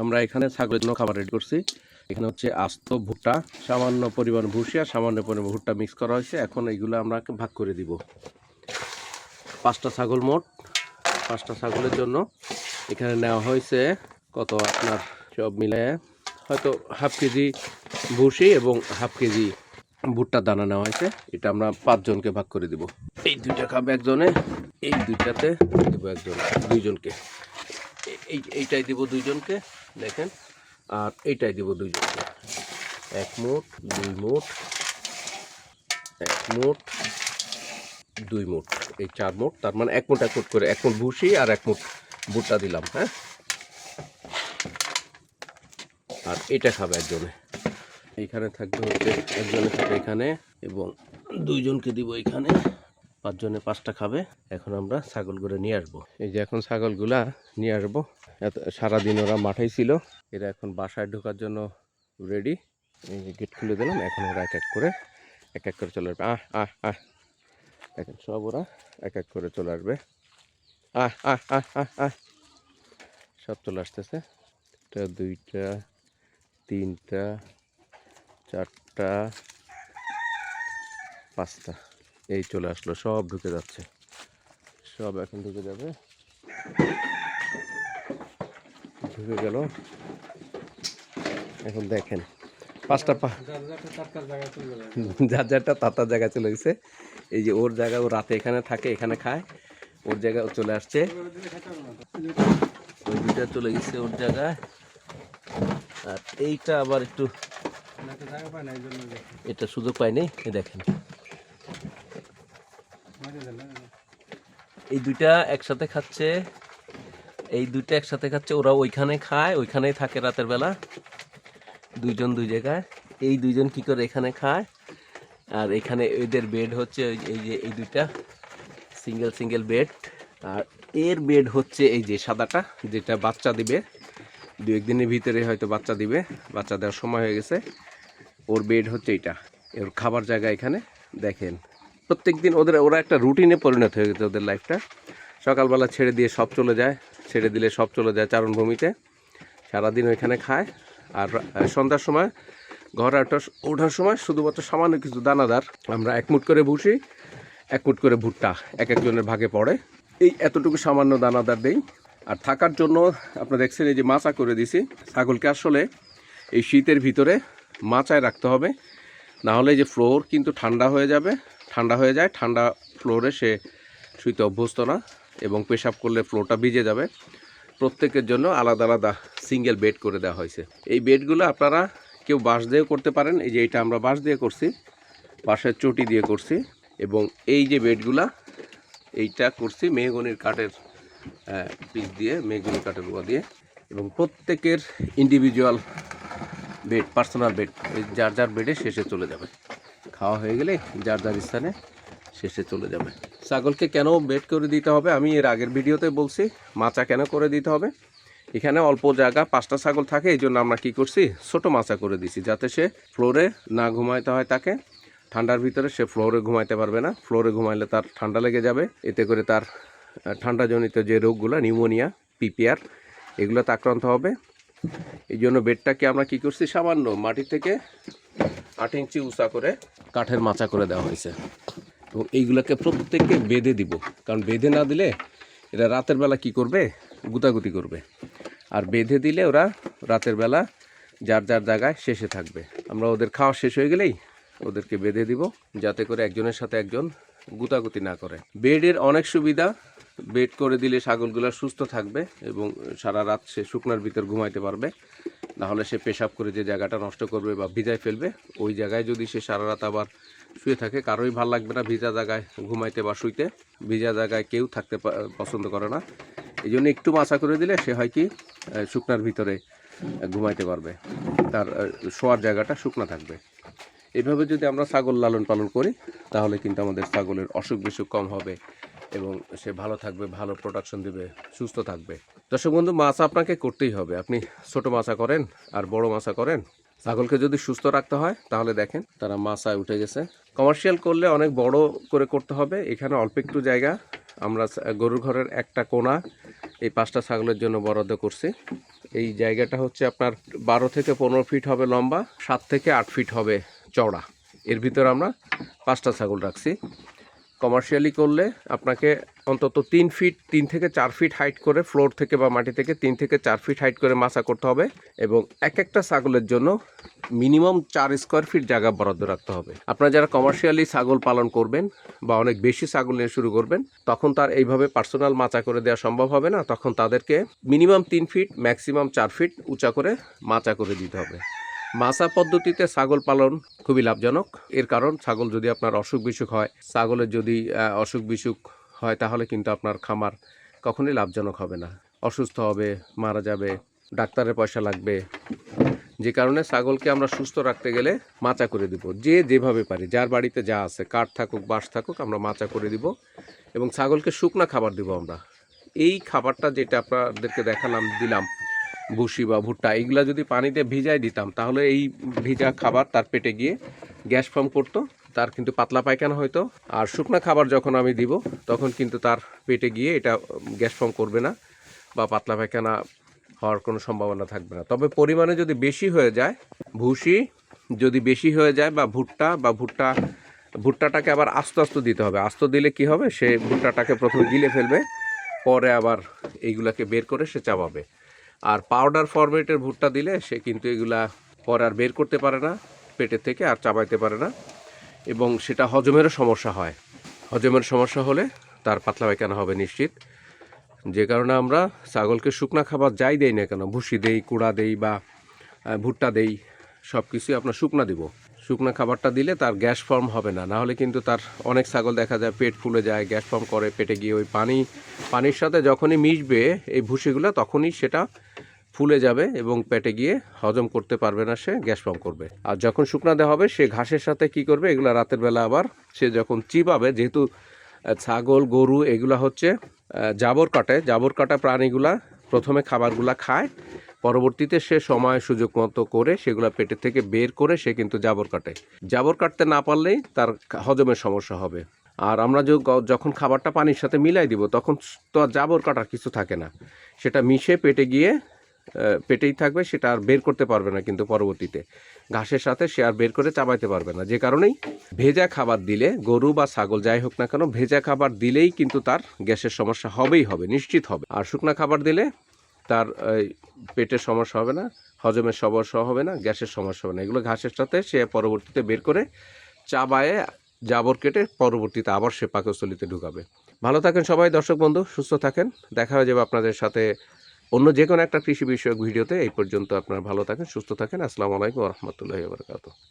আমরা এখানে ছাগলের জন্য খাবার রেডি করছি। এখানে হচ্ছে আস্ত ভুট্টা, সামান্য পরিমাণ ভুসি সামান্য পরিমাণ ভুট্টা মিক্স করা হয়েছে। এখন এইগুলো আমরা ভাগ করে দিব। পাঁচটা ছাগল মোট, পাঁচটা ছাগলের জন্য। এখানে নেওয়া হয়েছে কত আপনার সব মিলে, হয়তো হাফ কেজি ভুসি এবং হাফ কেজি ভুট্টার দানা নেওয়া হয়েছে। এটা আমরা পাঁচজনকে ভাগ করে দিব। এই দুইটা খাবে একজনে, এই দুইটাতে দেবো একজন দুইজনকে। এই, এইটাই দিব দুইজনকে, দেখেন। আর এইটাই দিব দুইজনকে। এক মুঠ দুই মুঠ এক মুঠ দুই মুঠ এই চার মুঠ তার মানে এক মুঠ এক মুঠ করে, এক মুঠ ভুসি আর এক মুঠ ভুট্টা দিলাম হ্যাঁ? আর এটা খাবে একজনে। এইখানে থাকবে হচ্ছে, একজনে থাকবে এখানে, এবং দুইজনকে দিব এখানে। পাঁচজনে পাঁচটা খাবে, এখন আমরা ছাগলগুলো নিয়ে আসব। এই যে এখন ছাগলগুলা নিয়ে আসব। এত সারাদিন ওরা মাঠেই ছিল। এরা এখন বাসায় ঢোকার জন্য রেডি এই যে গেট খুলে দিলাম, এখন ওরা এক এক করে এক এক করে চলে আসবে। আহ আহ আহ। এখন সব ওরা এক এক করে চলে আসবে। আহ আহ আহ আহ আহ। সব চলে আসতেছে। একটা, দুইটা, তিনটা, চারটা, পাঁচটা। এই চলে আসলো, সব ঢুকে যাচ্ছে। সব এখন ঢুকে যাবে। ঢুকে গেল। এখন দেখেন, পাঁচটা যার যারটা তাতার জায়গায় চলে গেছে। এই যে ওর জায়গা ও রাতে এখানে থাকে, এখানে খায়। ওর জায়গায় চলে আসছে। ওই দুইটা চলে গেছে ওর জায়গায়। আর এইটা আবার একটু এটা সুযোগ পায়নি দেখেন। এই দুইটা একসাথে খাচ্ছে, এই দুইটা একসাথে খাচ্ছে, ওরা ওইখানে খায়, ওইখানেই থাকে রাতের বেলা। দুইজন দুই জায়গায়। এই দুইজন কি করে এখানে খায়? আর এখানে এদের বেড হচ্ছে এই যে, এই দুইটা সিঙ্গেল সিঙ্গেল বেড আর এর বেড হচ্ছে এই যে সাদাটা, যেটা বাচ্চা দিবে। দু একদিনের ভিতরে হয়তো বাচ্চা দিবে। বাচ্চা দেওয়ার সময় হয়ে গেছে। ওর বেড হচ্ছে এইটা। ওর খাবার জায়গা এখানে। দেখেন প্রত্যেক দিন ওদের, ওরা একটা রুটিনে পরিণত হয়ে গেছে ওদের লাইফটা সকালবেলা ছেড়ে দিয়ে সব চলে যায়। ছেড়ে দিলে সব চলে যায় চারণভূমিতে। সারাদিন ওইখানে খায়। আর সন্ধ্যার সময় ঘরে ওঠার ওঠার সময় শুধুমাত্র সামান্য কিছু দানাদার আমরা এক মুঠ করে ভুসি এক মুঠ করে ভুট্টা এক একজনের ভাগে পড়ে। এই এতটুকু সামান্য দানাদার দেই। আর থাকার জন্য আপনারা দেখছেন এই যে মাচা করে দিছি। ছাগলকে আসলে এই শীতের ভিতরে মাচায় রাখতে হবে। না হলে যে ফ্লোর কিন্তু ঠান্ডা হয়ে যাবে। ঠান্ডা হয়ে যায়, ঠান্ডা ফ্লোরে সে শুইতে অভ্যস্ত না এবং পেশাব করলে ফ্লোরটা ভিজে যাবে। প্রত্যেকের জন্য আলাদা আলাদা সিঙ্গেল বেড করে দেওয়া হয়েছে। এই বেডগুলো আপনারা কেউ বাঁশ দিয়েও করতে পারেন। এই যে এটা আমরা বাঁশ দিয়ে করছি, বাঁশের চটি দিয়ে করছি এবং এই যে বেডগুলা এইটা করছি মেহগনির কাঠের পিস দিয়ে, মেহগনি কাঠের গোয়া দিয়ে এবং প্রত্যেকের ইন্ডিভিজুয়াল বেড পার্সোনাল বেড যার যার বেডে শেষে চলে যাবে। খাওয়া হয়ে গেলে যার যার স্থানে শেষে চলে যাবে। ছাগলকে কেন বেড করে দিতে হবে? আমি এর আগের ভিডিওতে বলছি, মাচা কেন করে দিতে হবে? এখানে অল্প জায়গা, পাঁচটা ছাগল থাকে এই জন্য আমরা কী করছি? ছোটো মাচা করে দিছি, যাতে সে ফ্লোরে না ঘুমাইতে হয় তাকে। ঠান্ডার ভিতরে সে ফ্লোরে ঘুমাইতে পারবে না। ফ্লোরে ঘুমাইলে তার ঠান্ডা লেগে যাবে। এতে করে তার ঠান্ডাজনিত যে রোগগুলো নিউমোনিয়া পিপিআর এগুলোতে আক্রান্ত হবে। এই জন্য বেডটাকে আমরা কি করছি? সামান্য মাটি থেকে আট ইঞ্চি উঁচা করে কাঠের মাচা করে দেওয়া হয়েছে। এবং এইগুলোকে প্রত্যেককে বেঁধে দিব। কারণ বেঁধে না দিলে এরা রাতের বেলা কি করবে? গুতাগুতি করবে। আর বেঁধে দিলে ওরা রাতের বেলা যার যার জায়গায় শেষে থাকবে। আমরা ওদের খাওয়া শেষ হয়ে গেলেই ওদেরকে বেঁধে দিব, যাতে করে একজনের সাথে একজন গুতাগুতি না করে। বেডের অনেক সুবিধা। বেড করে দিলে ছাগলগুলো সুস্থ থাকবে এবং সারা রাত সে শুকনার ভিতর ঘুমাইতে পারবে। না হলে সে পেশাব করে যে জায়গাটা নষ্ট করবে বা ভিজায় ফেলবে, ওই জায়গায় যদি সে সারা রাত আবার শুয়ে থাকে কারোই ভালো লাগবে না ভিজা জায়গায় ঘুমাইতে বা শুইতে। ভিজা জায়গায় কেউ থাকতে পছন্দ করে না। এই জন্য একটু মাচা করে দিলে সে হয় কি শুকনার ভিতরে ঘুমাইতে পারবে। তার শোয়ার জায়গাটা শুকনা থাকবে। এভাবে যদি আমরা ছাগল লালন পালন করি, তাহলে কিন্তু আমাদের ছাগলের অসুখ বিসুখ কম হবে। এবং সে ভালো থাকবে, ভালো প্রোডাকশন দেবে, সুস্থ থাকবে। দর্শক বন্ধু, মাছ আপনাকে করতেই হবে। আপনি ছোট মাছা করেন আর বড় মাছা করেন। ছাগলকে যদি সুস্থ রাখতে হয়, তাহলে দেখেন তারা মাছায় উঠে গেছে। কমার্শিয়াল করলে অনেক বড় করে করতে হবে। এখানে অল্প একটু জায়গা। আমরা গরুর ঘরের একটা কোণা এই পাঁচটা ছাগলের জন্য বরাদ্দ করছি। এই জায়গাটা হচ্ছে আপনার বারো থেকে পনেরো ফিট হবে লম্বা, সাত থেকে আট ফিট হবে চওড়া। এর ভিতরে আমরা পাঁচটা ছাগল রাখছি। কমার্শিয়ালি করলে আপনাকে অন্তত তিন ফিট তিন থেকে চার ফিট হাইট করে ফ্লোর থেকে বা মাটি থেকে তিন থেকে চার ফিট হাইট করে মাছা করতে হবে এবং এক একটা ছাগলের জন্য মিনিমাম চার স্কোয়ার ফিট জায়গা বরাদ্দ রাখতে হবে। আপনারা যারা কমার্শিয়ালি ছাগল পালন করবেন বা অনেক বেশি ছাগল নিয়ে শুরু করবেন, তখন তার এইভাবে পার্সোনাল মাচা করে দেওয়া সম্ভব হবে না। তখন তাদেরকে মিনিমাম তিন ফিট ম্যাক্সিমাম চার ফিট উঁচা করে মাচা করে দিতে হবে। মাছা পদ্ধতিতে ছাগল পালন খুবই লাভজনক। এর কারণ, ছাগল যদি আপনার অসুখ বিসুখ হয়, ছাগলের যদি অসুখ বিসুখ হয়, তাহলে কিন্তু আপনার খামার কখনোই লাভজনক হবে না। অসুস্থ হবে, মারা যাবে, ডাক্তারের পয়সা লাগবে। যে কারণে ছাগলকে আমরা সুস্থ রাখতে গেলে মাচা করে দিব। যে যেভাবে পারি, যার বাড়িতে যা আছে, কাঠ থাকুক, বাঁশ থাকুক, আমরা মাচা করে দিব এবং ছাগলকে শুকনা খাবার দিব আমরা। এই খাবারটা যেটা আপনাদেরকে দেখালাম, দিলাম ভুসি বা ভুট্টা, এইগুলা যদি পানিতে ভিজাই দিতাম, তাহলে এই ভিজা খাবার তার পেটে গিয়ে গ্যাস ফর্ম করতো, তার কিন্তু পাতলা পায়খানা হয়তো আর শুকনা খাবার যখন আমি দিব, তখন কিন্তু তার পেটে গিয়ে এটা গ্যাস ফর্ম করবে না বা পাতলা পায়খানা হওয়ার কোনো সম্ভাবনা থাকবে না। তবে পরিমাণে যদি বেশি হয়ে যায়, ভুসি যদি বেশি হয়ে যায় বা ভুট্টা বা ভুট্টা, ভুট্টাটাকে আবার আস্তে আস্তে দিতে হবে। আস্ত দিলে কি হবে? সে ভুট্টাটাকে প্রথমে গিলে ফেলবে, পরে আবার এইগুলাকে বের করে সে চাবাবে। আর পাউডার ফরম্যাটের ভুট্টা দিলে সে কিন্তু এগুলা পরে আর বের করতে পারে না, পেটের থেকে আর চাবাইতে পারে না এবং সেটা হজমেরও সমস্যা হয়। হজমের সমস্যা হলে তার পাতলা পায়খানা হবে নিশ্চিত। যে কারণে আমরা ছাগলকে শুকনো খাবার যাই দেই না কেন, ভুসি দেই, কুড়া দেই বা ভুট্টা দেই সব কিছুই আপনার শুকনা দিব। শুকনা খাবারটা দিলে তার গ্যাস ফর্ম হবে না। না হলে কিন্তু তার অনেক ছাগল দেখা যায় পেট ফুলে যায়, গ্যাস ফর্ম করে, পেটে গিয়ে ওই পানি, পানির সাথে যখনই মিশবে এই ভুসিগুলো, তখনই সেটা ফুলে যাবে এবং পেটে গিয়ে হজম করতে পারবে না সে, গ্যাস ফর্ম করবে। আর যখন শুকনা দেওয়া হবে, সে ঘাসের সাথে কি করবে? এগুলো রাতের বেলা আবার সে যখন চিবাবে, যেহেতু ছাগল, গরু এগুলা হচ্ছে জাবর কাটে। জাবর কাটা প্রাণীগুলা প্রথমে খাবারগুলা খায় পরবর্তীতে সে সময় সুযোগ মতো করে সেগুলো পেটের থেকে বের করে সে কিন্তু জাবর কাটে। জাবর কাটতে না পারলেই তার হজমের সমস্যা হবে। আর আমরা যখন খাবারটা পানির সাথে মিলাই দিব, তখন তো আর জাবর কাটার কিছু থাকে না। সেটা মিশে পেটে গিয়ে পেটেই থাকবে, সেটা আর বের করতে পারবে না কিন্তু পরবর্তীতে। ঘাসের সাথে সে আর বের করে চাবাইতে পারবে না। যে কারণেই ভেজা খাবার দিলে, গরু বা ছাগল যাই হোক না কেন, ভেজা খাবার দিলেই কিন্তু তার গ্যাসের সমস্যা হবেই হবে, নিশ্চিত হবে। আর শুকনা খাবার দিলে তার পেটের সমস্যা হবে না, হজমের সমস্যা হবে না, গ্যাসের সমস্যা হবে না। এগুলো ঘাসের সাথে সে পরবর্তীতে বের করে চাবায়ে জাবর কেটে পরবর্তীতে আবার সে পাকস্থলিতে ঢুকাবে। ভালো থাকেন সবাই, দর্শক বন্ধু, সুস্থ থাকেন। দেখা হয়ে যাবে আপনাদের সাথে অন্য যে কোনো একটা কৃষি বিষয়ক ভিডিওতে। এই পর্যন্ত আপনারা ভালো থাকেন, সুস্থ থাকেন। আসসালামু আলাইকুম রহমতুল্লাহ বারকাত